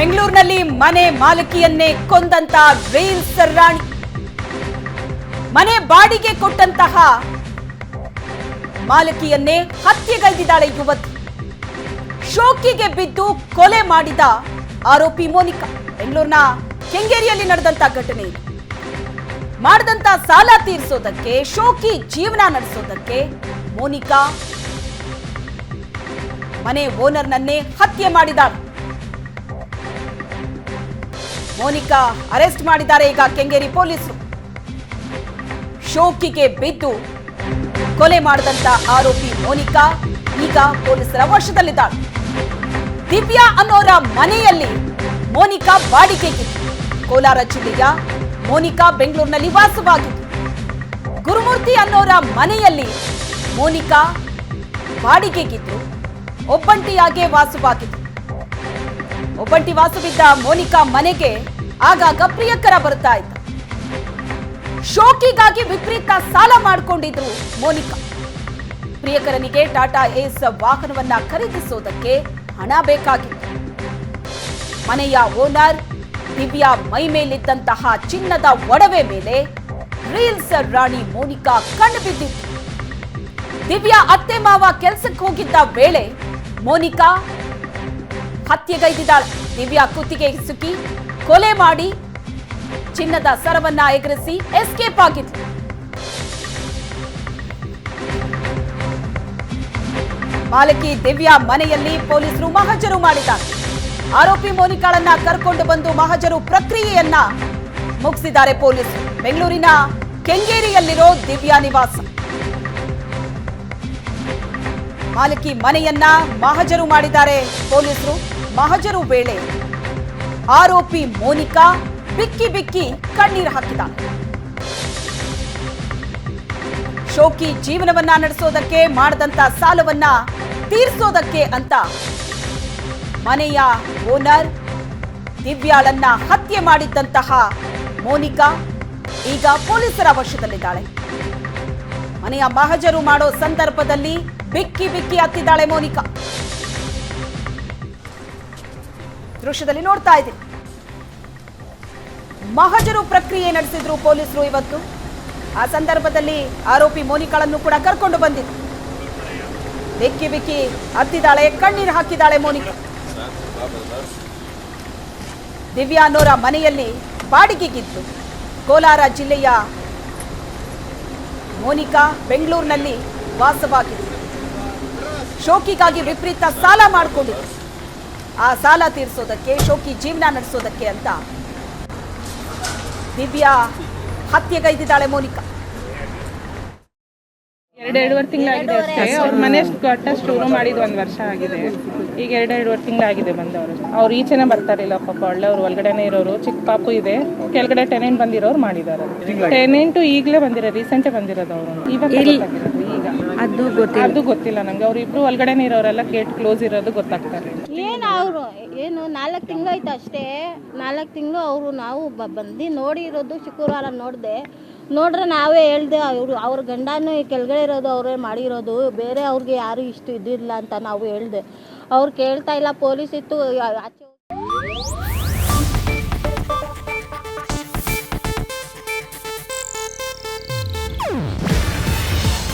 ಬೆಂಗಳೂರಿನಲ್ಲಿ ಮನೆ ಮಾಲಕಿಯನ್ನೇ ಕೊಂದಂತ ರೀಲ್ಸ್ ಸರ್ರಾಣಿ ಮನೆ ಬಾಡಿಗೆ ಕೊಟ್ಟಂತಹ ಮಾಲಕಿಯನ್ನೇ ಹತ್ಯೆಗೈದಿದ್ದಾಳೆ ಯುವತಿ. ಶೋಕಿಗೆ ಬಿದ್ದು ಕೊಲೆ ಮಾಡಿದ ಆರೋಪಿ ಮೋನಿಕಾ. ಬೆಂಗಳೂರಿನ ಕೆಂಗೇರಿಯಲ್ಲಿ ನಡೆದಂತ ಘಟನೆ ಮಾಡಿದಂತ ಸಾಲ ತೀರಿಸೋದಕ್ಕೆ, ಶೋಕಿ ಜೀವನ ನಡೆಸೋದಕ್ಕೆ ಮೋನಿಕಾ ಮನೆ ಓನರ್ನನ್ನೇ ಹತ್ಯೆ ಮಾಡಿದಾಳೆ ಮೋನಿಕಾ ಅರೆಸ್ಟ್ ಮಾಡಿದ್ದಾರೆ. ಈಗ ಕೆಂಗೇರಿ ಪೊಲೀಸರು ಶೋಕಿಗೆ ಬಿದ್ದು ಕೊಲೆ ಮಾಡಿದಂತ ಆರೋಪಿ ಮೋನಿಕಾ ಈಗ ಪೊಲೀಸರ ವಶದಲ್ಲಿದ್ದಾಳೆ. ದಿವ್ಯಾ ಅನ್ನೋರ ಮನೆಯಲ್ಲಿ ಮೋನಿಕಾ ಬಾಡಿಗೆಗಿತ್ತು ಕೋಲಾರ ಜಿಲ್ಲೆಯ ಮೋನಿಕಾ ಬೆಂಗಳೂರಿನಲ್ಲಿ ವಾಸವಾಗಿತ್ತು. ಗುರುಮೂರ್ತಿ ಅನ್ನೋರ ಮನೆಯಲ್ಲಿ ಮೋನಿಕಾ ಬಾಡಿಗೆಗಿದ್ದು ಒಬ್ಬಂಟಿಯಾಗೆ ವಾಸವಾಗಿತ್ತು. ಒಬ್ಬಂಟಿ ವಾಸವಿದ್ದ ಮೋನಿಕಾ ಮನೆಗೆ ಆಗಾಗ ಪ್ರಿಯಕರ ಬರ್ತಾ ಇತ್ತು ಶೋಕಿಗಾಗಿ ವಿಪರೀತ ಸಾಲ ಮಾಡಿಕೊಂಡಿದ್ರು ಮೋನಿಕಾ. ಪ್ರಿಯಕರನಿಗೆ ಟಾಟಾ ಏಸ್ ವಾಹನವನ್ನ ಖರೀದಿಸೋದಕ್ಕೆ ಹಣ ಬೇಕಾಗಿತ್ತು. ಮನೆಯ ಓನರ್ ದಿವ್ಯಾ ಮೈ ಮೇಲಿದ್ದಂತಹ ಚಿನ್ನದ ಒಡವೆ ಮೇಲೆ ರೀಲ್ಸ್ ರಾಣಿ ಮೋನಿಕಾ ಕಣ್ಣು ಬಿದ್ದಿತ್ತು. ದಿವ್ಯಾ ಅತ್ತೆ ಮಾವ ಕೆಲಸಕ್ಕೆ ಹೋಗಿದ್ದ ವೇಳೆ ಮೋನಿಕಾ ಹತ್ಯೆಗೈದಿದ್ದಾಳೆ. ದಿವ್ಯಾ ಕುತ್ತಿಗೆ ಸುಕ್ಕಿ ಕೊಲೆ ಮಾಡಿ ಚಿನ್ನದ ಸರವನ್ನ ಎಗರಿಸಿ ಎಸ್ಕೇಪ್ ಆಗಿದ್ಲು. ಬಾಲಕಿ ದಿವ್ಯಾ ಮನೆಯಲ್ಲಿ ಪೊಲೀಸರು ಮಹಜರು ಮಾಡಿದ್ದಾರೆ. ಆರೋಪಿ ಮೋನಿಕಾಳನ್ನ ಕರ್ಕೊಂಡು ಬಂದು ಮಹಜರು ಪ್ರಕ್ರಿಯೆಯನ್ನ ಮುಗಿಸಿದ್ದಾರೆ ಪೊಲೀಸರು. ಬೆಂಗಳೂರಿನ ಕೆಂಗೇರಿಯಲ್ಲಿರೋ ದಿವ್ಯಾ ನಿವಾಸ. ಬಾಲಕಿ ಮನೆಯನ್ನ ಮಹಜರು ಮಾಡಿದ್ದಾರೆ ಪೊಲೀಸರು. ಮಹಜರು ವೇಳೆ ಆರೋಪಿ ಮೋನಿಕಾ ಬಿಕ್ಕಿ ಬಿಕ್ಕಿ ಕಣ್ಣೀರು ಹಾಕಿದ ಶೋಕಿ ಜೀವನವನ್ನ ನಡೆಸೋದಕ್ಕೆ ಮಾಡಿದಂತ ಸಾಲವನ್ನ ತೀರಿಸೋದಕ್ಕೆ ಅಂತ ಮನೆಯ ಓನರ್ ದಿವ್ಯಾಳನ್ನ ಹತ್ಯೆ ಮಾಡಿದ್ದಂತಹ ಮೋನಿಕಾ ಈಗ ಪೊಲೀಸರ ವಶದಲ್ಲಿದ್ದಾಳೆ. ಮನೆಯ ಮಹಜರು ಮಾಡೋ ಸಂದರ್ಭದಲ್ಲಿ ಬಿಕ್ಕಿ ಬಿಕ್ಕಿ ಹತ್ತಿದ್ದಾಳೆ ಮೋನಿಕಾ. ದೃಶ್ಯದಲ್ಲಿ ನೋಡ್ತಾ ಇದೆ ಮಹಜರು ಪ್ರಕ್ರಿಯೆ ನಡೆಸಿದ್ರು ಪೊಲೀಸರು ಇವತ್ತು. ಆ ಸಂದರ್ಭದಲ್ಲಿ ಆರೋಪಿ ಮೋನಿಕಾಳನ್ನು ಕೂಡ ಕರ್ಕೊಂಡು ಬಂದಿದ್ರು ಬೆಕ್ಕಿ ಬಿಕ್ಕಿ ಹತ್ತಿದಾಳೆ, ಕಣ್ಣೀರು ಹಾಕಿದಾಳೆ ಮೋನಿಕಾ. ದಿವ್ಯಾ ಮನೆಯಲ್ಲಿ ಬಾಡಿಗೆಗಿದ್ರು ಕೋಲಾರ ಜಿಲ್ಲೆಯ ಮೋನಿಕಾ ಬೆಂಗಳೂರಿನಲ್ಲಿ ವಾಸವಾಗಿದ್ರು ಶೋಕಿಗಾಗಿ ವಿಪರೀತ ಸಾಲ ಮಾಡಿಕೊಂಡಿದ್ರು ಆ ಸಾಲ ತೀರಿಸೋದಕ್ಕೆ ಶೋಕಿ ಜೀವನ ನಡೆಸೋದಕ್ಕೆ ಅಂತ ದಿವ್ಯಾ ಹತ್ಯೆಗೈದಿದ್ದಾಳೆ ಮೋನಿಕಾ. ಎರಡು ಎರಡೂವರೆ ತಿಂಗಳಾಗಿದೆ ಅಷ್ಟೇ. ಅವ್ರ ಮನೆ ಕಟ್ಟ ಶುರು ಮಾಡಿದ್ದು ಒಂದು ವರ್ಷ ಆಗಿದೆ. ಈಗ ಎರಡು ಎರಡೂವರೆ ತಿಂಗಳಾಗಿದೆ ಬಂದವರು. ಅವ್ರು ಈಚೆನೆ ಬರ್ತಾರಿಲ್ಲ ಪಾಪ ಒಳ್ಳೆ ಅವ್ರು ಒಳಗಡೆನೆ ಇರೋರು ಚಿಕ್ಕ ಪಾಪು ಇದೆ. ಕೆಳಗಡೆ ಟೆನೆಂಟ್ ಬಂದಿರೋರು ಮಾಡಿದ್ದಾರೆ. ಟೆನೆಂಟು ಈಗಲೇ ಬಂದಿರೋ ರೀಸೆಂಟೇ ಬಂದಿರೋದು ಅವರು. ಇವಾಗ ಈಗ ಅದು ಗೊತ್ತಿಲ್ಲ. ಅದು ಗೊತ್ತಿಲ್ಲ ನಂಗೆ. ಅವ್ರು ಇಬ್ರು ಒಳಗಡೆ ಇರೋರೆಲ್ಲ ಗೇಟ್ ಕ್ಲೋಸ್ ಇರೋದು ಗೊತ್ತಾಗ್ತಾರೆ. ಏನು ಅವರು ಏನು ನಾಲ್ಕು ತಿಂಗಳಾಯ್ತು ಅಷ್ಟೇ. ನಾಲ್ಕು ತಿಂಗಳು ಅವರು ನಾವು ಬ- ಬಂದು ನೋಡಿರೋದು ಶುಕ್ರವಾರ ನೋಡಿದೆ. ನೋಡ್ರೆ ನಾವೇ ಹೇಳ್ದೆ ಅವರು ಅವ್ರ ಗಂಡನೂ ಈ ಕೆಳಗಡೆ ಇರೋದು ಅವರೇ ಮಾಡಿರೋದು. ಬೇರೆ ಅವ್ರಿಗೆ ಯಾರು ಇಷ್ಟು ಇದಿಲ್ಲ ಅಂತ ನಾವು ಹೇಳ್ದೆ. ಅವ್ರು ಕೇಳ್ತಾ ಇಲ್ಲ ಪೊಲೀಸ್ ಇತ್ತು ಆಚೆ